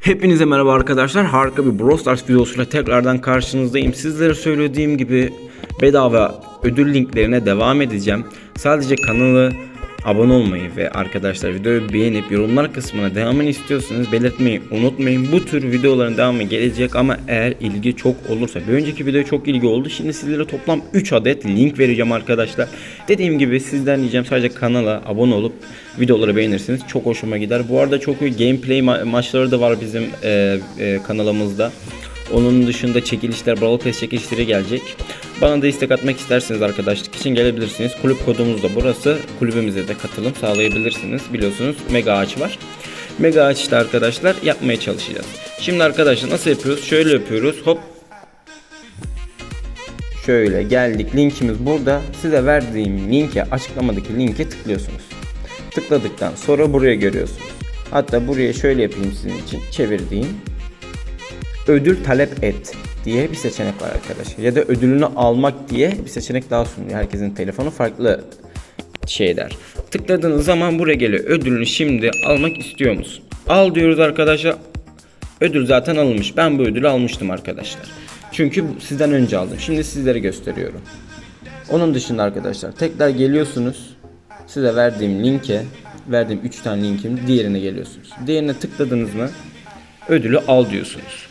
Hepinize merhaba arkadaşlar. Harika bir Brawl Stars videosuyla tekrardan karşınızdayım. Sizlere söylediğim gibi bedava ödül linklerine devam edeceğim. Sadece kanalı abone olmayı ve arkadaşlar videoyu beğenip yorumlar kısmına devamını istiyorsanız belirtmeyi unutmayın. Bu tür videoların devamı gelecek ama eğer ilgi çok olursa. Bir önceki video çok ilgi oldu. Şimdi sizlere toplam 3 adet link vereceğim arkadaşlar. Dediğim gibi sizden diyeceğim sadece kanala abone olup videoları beğenirsiniz. Çok hoşuma gider. Bu arada çok iyi gameplay ma- maçları da var bizim e, e, kanalımızda. Onun dışında çekilişler, Brawl Pass çekilişleri gelecek. Bana da istek atmak isterseniz arkadaşlık için gelebilirsiniz. Kulüp kodumuz da burası. Kulübümüze de katılım sağlayabilirsiniz. Biliyorsunuz mega ağaç var. Mega ağaçta arkadaşlar yapmaya çalışacağız. Şimdi arkadaşlar nasıl yapıyoruz? Şöyle yapıyoruz. Hop Şöyle geldik. Linkimiz burada. Size verdiğim linke, açıklamadaki linke tıklıyorsunuz. Tıkladıktan sonra buraya görüyorsunuz. Hatta buraya şöyle yapayım sizin için. Çevirdiğim. Ödül talep et diye bir seçenek var arkadaşlar. Ya da ödülünü almak diye bir seçenek daha sunuyor. Herkesin telefonu farklı şeyler. Tıkladığınız zaman buraya geliyor. Ödülünü şimdi almak istiyor musun? Al diyoruz arkadaşlar. Ödül zaten alınmış. Ben bu ödülü almıştım arkadaşlar. Çünkü sizden önce aldım. Şimdi sizlere gösteriyorum. Onun dışında arkadaşlar tekrar geliyorsunuz. Size verdiğim linke, verdiğim 3 tane linkin diğerine geliyorsunuz. Diğerine tıkladınız mı ödülü al diyorsunuz.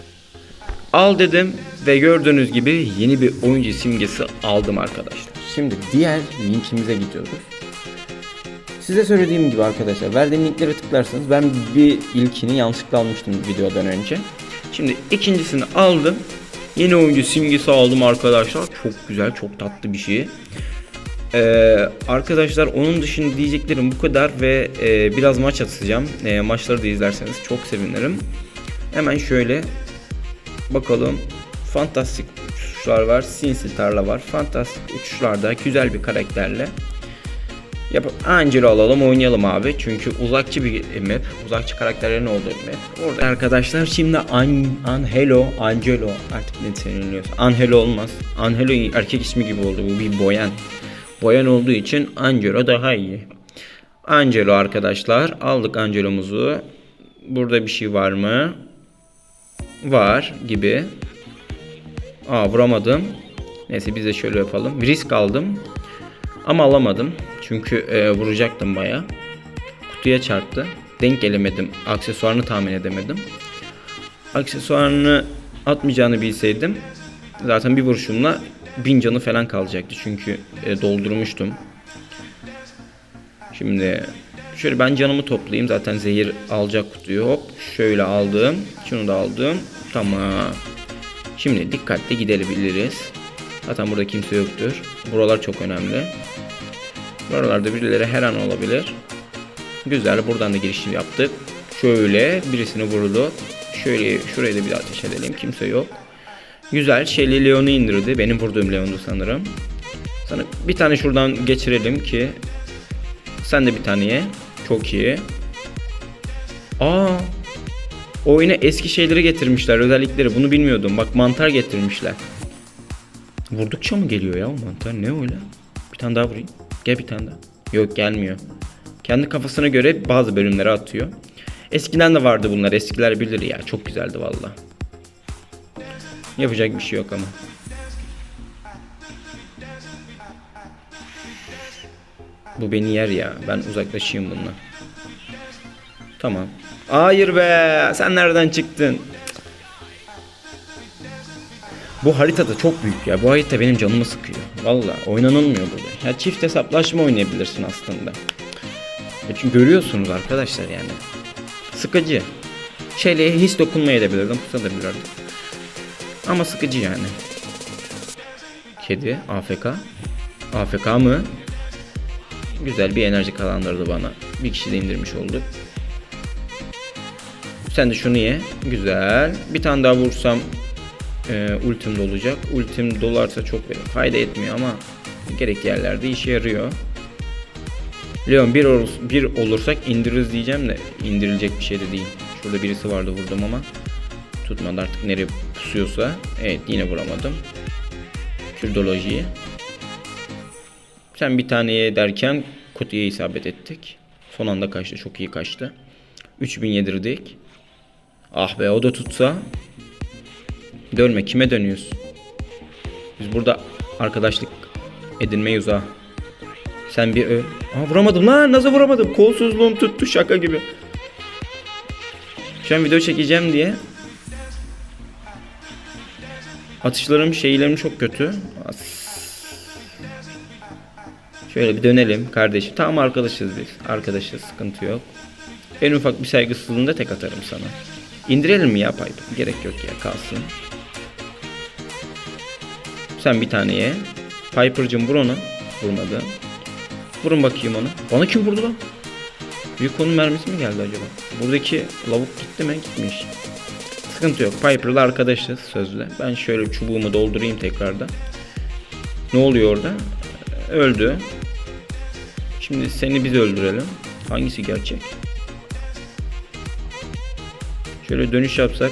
Al dedim ve gördüğünüz gibi yeni bir oyuncu simgesi aldım arkadaşlar. Şimdi diğer linkimize gidiyoruz. Size söylediğim gibi arkadaşlar verdiğim linklere tıklarsanız ben bir ilkini yanlışlıkla almıştım videodan önce. Şimdi ikincisini aldım. Yeni oyuncu simgesi aldım arkadaşlar. Çok güzel, çok tatlı bir şey. Ee, arkadaşlar onun dışında diyeceklerim bu kadar ve e, biraz maç atacağım. E, maçları da izlerseniz çok sevinirim. Hemen şöyle bakalım. Fantastik uçuşlar var. Sinsi tarla var. Fantastik uçuşlarda güzel bir karakterle. Yap Angelo alalım oynayalım abi. Çünkü uzakçı bir map. Uzakçı karakterlerin olduğu bir map. Orada arkadaşlar şimdi An Angelo, Angelo artık ne söyleniyorsa. Angelo olmaz. Angelo erkek ismi gibi oldu. Bu bir boyan. Boyan olduğu için Angelo daha iyi. Angelo arkadaşlar. Aldık Angelo'muzu. Burada bir şey var mı? Var gibi. Aa vuramadım. Neyse biz de şöyle yapalım. Risk aldım. Ama alamadım. Çünkü e, vuracaktım baya. Kutuya çarptı. Denk gelemedim. Aksesuarını tahmin edemedim. Aksesuarını atmayacağını bilseydim zaten bir vuruşumla bin canı falan kalacaktı. Çünkü e, doldurmuştum. Şimdi şöyle ben canımı toplayayım. Zaten zehir alacak kutuyu. Hop şöyle aldım. Şunu da aldım. Tamam. Şimdi dikkatli gidebiliriz. Zaten burada kimse yoktur. Buralar çok önemli. Buralarda birileri her an olabilir. Güzel. Buradan da girişim yaptık. Şöyle birisini vurdu. Şöyle şuraya da bir ateş edelim. Kimse yok. Güzel. Şeyli Leon'u indirdi. Benim vurduğum Leon'du sanırım. Sana bir tane şuradan geçirelim ki sen de bir tane ye. Çok iyi. Aa. Oyuna eski şeyleri getirmişler özellikleri. Bunu bilmiyordum. Bak mantar getirmişler. Vurdukça mı geliyor ya o mantar? Ne öyle? Bir tane daha vurayım. Gel bir tane daha. Yok gelmiyor. Kendi kafasına göre bazı bölümleri atıyor. Eskiden de vardı bunlar. Eskiler bilir ya. Çok güzeldi valla. Yapacak bir şey yok ama. Bu beni yer ya. Ben uzaklaşayım bununla. Tamam. Hayır be. Sen nereden çıktın? Bu harita da çok büyük ya. Bu harita benim canımı sıkıyor. Valla oynanılmıyor burada. Ya çift hesaplaşma oynayabilirsin aslında. Ya çünkü görüyorsunuz arkadaşlar yani. Sıkıcı. Şeyle hiç dokunmayabilirdim. Tutabilirdim. Ama sıkıcı yani. Kedi AFK. AFK mı? Güzel bir enerji kazandırdı bana. Bir kişi de indirmiş olduk. Sen de şunu ye. Güzel. Bir tane daha vursam e, ultim dolacak. Ultim dolarsa çok bir fayda etmiyor ama gerek yerlerde işe yarıyor. Leon bir, ol, bir olursak indiririz diyeceğim de indirilecek bir şey de değil. Şurada birisi vardı vurdum ama tutmadı artık nereye pusuyorsa. Evet yine vuramadım. Kürdolojiyi. Sen bir taneye derken kutuya isabet ettik. Son anda kaçtı. Çok iyi kaçtı. 3000 yedirdik. Ah be o da tutsa. Dönme kime dönüyorsun? Biz burada arkadaşlık edinmeyiz ha. Sen bir öl. Aa vuramadım lan nasıl vuramadım? Kolsuzluğum tuttu şaka gibi. Şu an video çekeceğim diye. Atışlarım şeylerim çok kötü. As. Şöyle bir dönelim kardeşim. Tamam arkadaşız biz. Arkadaşız sıkıntı yok. En ufak bir saygısızlığında tek atarım sana. İndirelim mi ya Piper? Gerek yok ya kalsın. Sen bir tane ye. Piper'cım vur onu. Vurmadı. Vurun bakayım onu. Bana kim vurdu lan? Büyük konum mermisi mi geldi acaba? Buradaki lavuk gitti mi? Gitmiş. Sıkıntı yok. Piper'la arkadaşız sözle. Ben şöyle çubuğumu doldurayım tekrardan. Ne oluyor orada? Öldü. Şimdi seni biz öldürelim. Hangisi gerçek? Şöyle dönüş yapsak.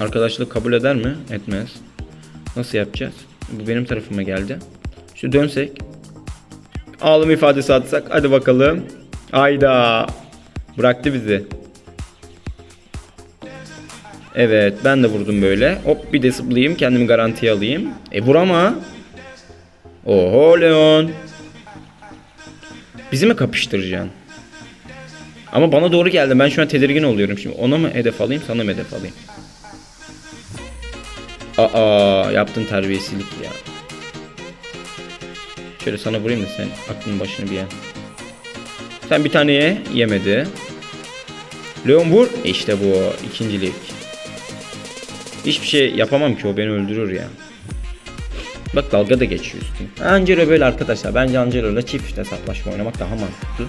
Arkadaşlık kabul eder mi? Etmez. Nasıl yapacağız? Bu benim tarafıma geldi. Şu dönsek. Ağlama ifadesi atsak. Hadi bakalım. Ayda. Bıraktı bizi. Evet ben de vurdum böyle. Hop bir de zıplayayım kendimi garantiye alayım. E vur ama. Oho Leon. Bizi mi kapıştıracaksın? Ama bana doğru geldi. Ben şu an tedirgin oluyorum şimdi. Ona mı hedef alayım, sana mı hedef alayım? Aa, yaptın terbiyesizlik ya. Şöyle sana vurayım da sen aklın başını bir ye. Sen bir tane ye, yemedi. Leon vur. İşte bu ikincilik. Hiçbir şey yapamam ki o beni öldürür ya. Bak dalga da geçiyor üstüne. Angelo böyle arkadaşlar. Bence Angelo ile çift hesaplaşma oynamak daha mantıklı.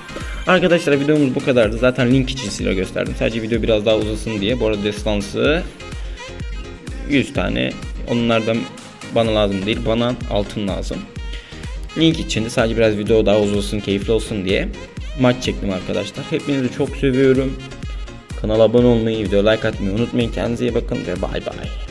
Arkadaşlar videomuz bu kadardı. Zaten link için silah gösterdim. Sadece video biraz daha uzasın diye. Bu arada destansı 100 tane. Onlardan bana lazım değil. Bana altın lazım. Link için de sadece biraz video daha uzasın, keyifli olsun diye maç çektim arkadaşlar. Hepinizi çok seviyorum. Kanala abone olmayı, video like atmayı unutmayın. Kendinize iyi bakın ve bay bay.